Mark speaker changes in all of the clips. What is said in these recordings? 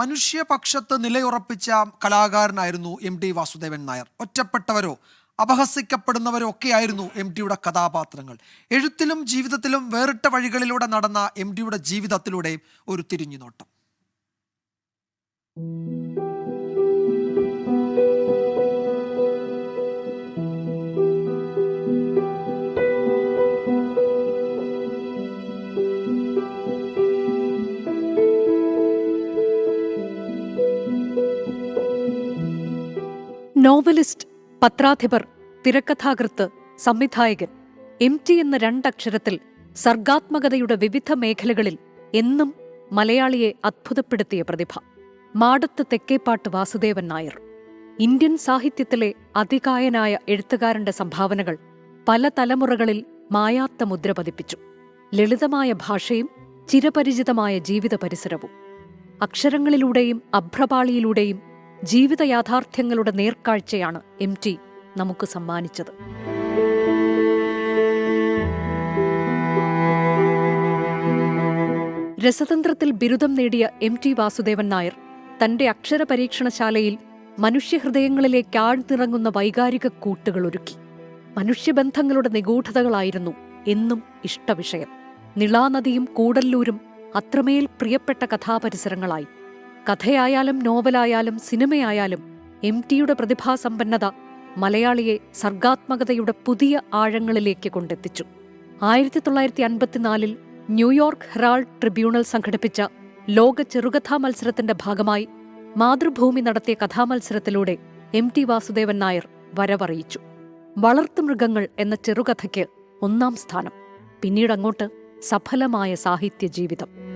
Speaker 1: മനുഷ്യപക്ഷത്ത് നിലയുറപ്പിച്ച കലാകാരനായിരുന്നു M T Vasudevan Nair. ഒറ്റപ്പെട്ടവരോ അപഹസിക്കപ്പെടുന്നവരോ ഒക്കെയായിരുന്നു എം ടിയുടെ കഥാപാത്രങ്ങൾ. എഴുത്തിലും ജീവിതത്തിലും വേറിട്ട വഴികളിലൂടെ നടന്ന എം ടിയുടെ ജീവിതത്തിലൂടെ ഒരു തിരിഞ്ഞുനോട്ടം.
Speaker 2: നോവലിസ്റ്റ് പത്രാധിപർ തിരക്കഥാകൃത്ത് സംവിധായകൻ എം ടി എന്ന രണ്ടക്ഷരത്തിൽ സർഗാത്മകതയുടെ വിവിധ മേഖലകളിൽ എന്നും മലയാളിയെ അത്ഭുതപ്പെടുത്തിയ പ്രതിഭ. മാടത്ത് തെക്കേപ്പാട്ട് വാസുദേവൻ നായർ. ഇന്ത്യൻ സാഹിത്യത്തിലെ അതികായനായ എഴുത്തുകാരന്റെ സംഭാവനകൾ പല തലമുറകളിൽ മായാത്ത മുദ്ര പതിപ്പിച്ചു. ലളിതമായ ഭാഷയും ചിരപരിചിതമായ ജീവിത പരിസരവും. അക്ഷരങ്ങളിലൂടെയും അഭ്രപാളിയിലൂടെയും ജീവിത യാഥാർത്ഥ്യങ്ങളുടെ നേർക്കാഴ്ചയാണ് എം ടി നമുക്ക് സമ്മാനിച്ചത്. രസതന്ത്രത്തിൽ ബിരുദം നേടിയ എം ടി വാസുദേവൻ നായർ തന്റെ അക്ഷര പരീക്ഷണശാലയിൽ മനുഷ്യഹൃദയങ്ങളിലേക്ക് ആഴ്ന്നിറങ്ങുന്ന വൈകാരിക കൂട്ടുകൾ ഒരുക്കി. മനുഷ്യബന്ധങ്ങളുടെ നിഗൂഢതകളായിരുന്നു എന്നും ഇഷ്ടവിഷയം. നിളാനദിയും കൂടല്ലൂരും അത്രമേൽ പ്രിയപ്പെട്ട കഥാപരിസരങ്ങളായി. കഥയായാലും നോവലായാലും സിനിമയായാലും എം ടിയുടെ പ്രതിഭാസമ്പന്നത മലയാളിയെ സർഗാത്മകതയുടെ പുതിയ ആഴങ്ങളിലേക്ക് കൊണ്ടെത്തിച്ചു. ആയിരത്തി തൊള്ളായിരത്തി അൻപത്തിനാലിൽ ന്യൂയോർക്ക് ഹെറാൾഡ് ട്രിബ്യൂണൽ സംഘടിപ്പിച്ച ലോക ചെറുകഥാ മത്സരത്തിന്റെ ഭാഗമായി മാതൃഭൂമി നടത്തിയ കഥാമത്സരത്തിലൂടെ എം ടി വാസുദേവൻ നായർ വരവറിയിച്ചു. വളർത്തുമൃഗങ്ങൾ എന്ന ചെറുകഥയ്ക്ക് ഒന്നാം സ്ഥാനം പിന്നീടങ്ങോട്ട് സഫലമായ സാഹിത്യ ജീവിതം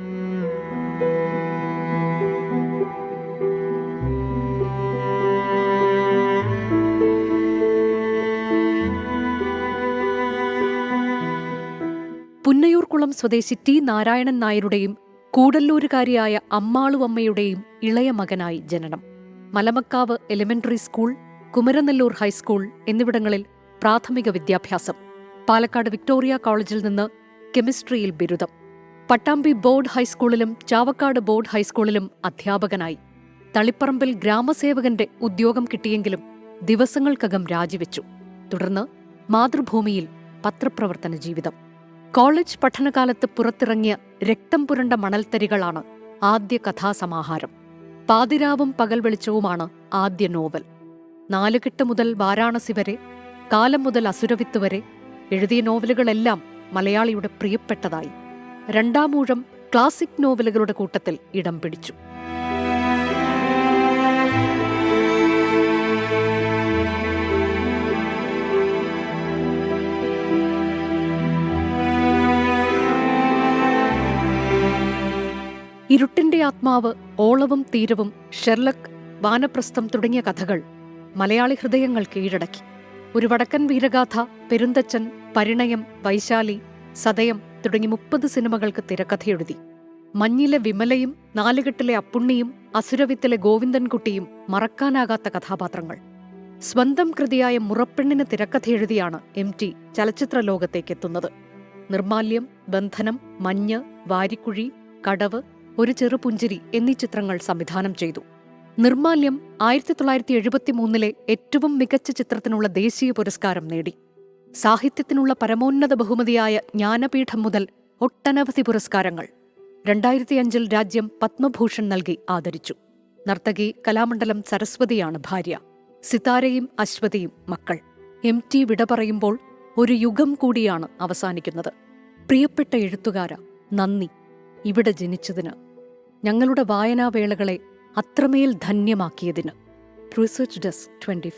Speaker 2: പുന്നയൂർക്കുളം സ്വദേശി ടി നാരായണൻ നായരുടെയും കൂടല്ലൂരുകാരിയായ അമ്മാളുവമ്മയുടെയും ഇളയ മകനായി ജനനം. Malamakkavu elementary school Kumaranellur high school എന്നിവിടങ്ങളിൽ പ്രാഥമിക വിദ്യാഭ്യാസം. പാലക്കാട് വിക്ടോറിയ കോളേജിൽ നിന്ന് കെമിസ്ട്രിയിൽ ബിരുദം. പട്ടാമ്പി ബോർഡ് ഹൈസ്കൂളിലും ചാവക്കാട് ബോർഡ് ഹൈസ്കൂളിലും അധ്യാപകനായി. തളിപ്പറമ്പിൽ ഗ്രാമസേവകന്റെ ഉദ്യോഗം കിട്ടിയെങ്കിലും ദിവസങ്ങൾക്കകം രാജിവെച്ചു. തുടർന്ന് മാതൃഭൂമിയിൽ പത്രപ്രവർത്തന ജീവിതം. കോളേജ് പഠനകാലത്ത് പുറത്തിറങ്ങിയ രക്തം പുരണ്ട മണൽത്തരികളാണ് ആദ്യ കഥാസമാഹാരം. പാതിരാവും പകൽ വെളിച്ചവുമാണ് ആദ്യ നോവൽ. നാലുകെട്ട് മുതൽ വാരാണസി വരെ കാലം മുതൽ അസുരവിത്ത് വരെ എഴുതിയ നോവലുകളെല്ലാം മലയാളിയുടെ പ്രിയപ്പെട്ടതായി. രണ്ടാമൂഴം ക്ലാസിക് നോവലുകളുടെ കൂട്ടത്തിൽ ഇടം പിടിച്ചു. ഇരുട്ടിന്റെ ആത്മാവ് ഓളവും തീരവും ഷെർലക് വാനപ്രസ്ഥം തുടങ്ങിയ കഥകൾ മലയാളി ഹൃദയങ്ങൾ കീഴടക്കി. ഒരു വടക്കൻ വീരഗാഥ പെരുന്തച്ചൻ പരിണയം വൈശാലി സതയം തുടങ്ങി മുപ്പത് സിനിമകൾക്ക് തിരക്കഥയെഴുതി. മഞ്ഞിലെ വിമലയും നാലുകെട്ടിലെ അപ്പുണ്ണിയും അസുരവിത്തിലെ ഗോവിന്ദൻകുട്ടിയും മറക്കാനാകാത്ത കഥാപാത്രങ്ങൾ. സ്വന്തം കൃതിയായ മുറപ്പെണ്ണിന് തിരക്കഥയെഴുതിയാണ് എം ടി ചലച്ചിത്ര ലോകത്തേക്കെത്തുന്നത്. നിർമാല്യം ബന്ധനം മഞ്ഞ് വാരിക്കുഴി കടവ് ഒരു ചെറുപുഞ്ചിരി എന്നീ ചിത്രങ്ങൾ സംവിധാനം ചെയ്തു. നിർമാല്യം ആയിരത്തി തൊള്ളായിരത്തി എഴുപത്തിമൂന്നിലെ ഏറ്റവും മികച്ച ചിത്രത്തിനുള്ള ദേശീയ പുരസ്കാരം നേടി. സാഹിത്യത്തിനുള്ള പരമോന്നത ബഹുമതിയായ ജ്ഞാനപീഠം മുതൽ ഒട്ടനവധി പുരസ്കാരങ്ങൾ രണ്ടായിരത്തിയഞ്ചിൽ രാജ്യം പത്മഭൂഷൺ നൽകി ആദരിച്ചു. നർത്തകി കലാമണ്ഡലം സരസ്വതിയാണ് ഭാര്യ. സിതാരയും അശ്വതിയും മക്കൾ. എം ടി വിട പറയുമ്പോൾ ഒരു യുഗം കൂടിയാണ് അവസാനിക്കുന്നത്. പ്രിയപ്പെട്ട എഴുത്തുകാര നന്ദി. ഇവിടെ ജനിച്ചതിന് ഞങ്ങളുടെ വായനാവേളകളെ അത്രമേൽ ധന്യമാക്കിയതിന്. Research desk twenty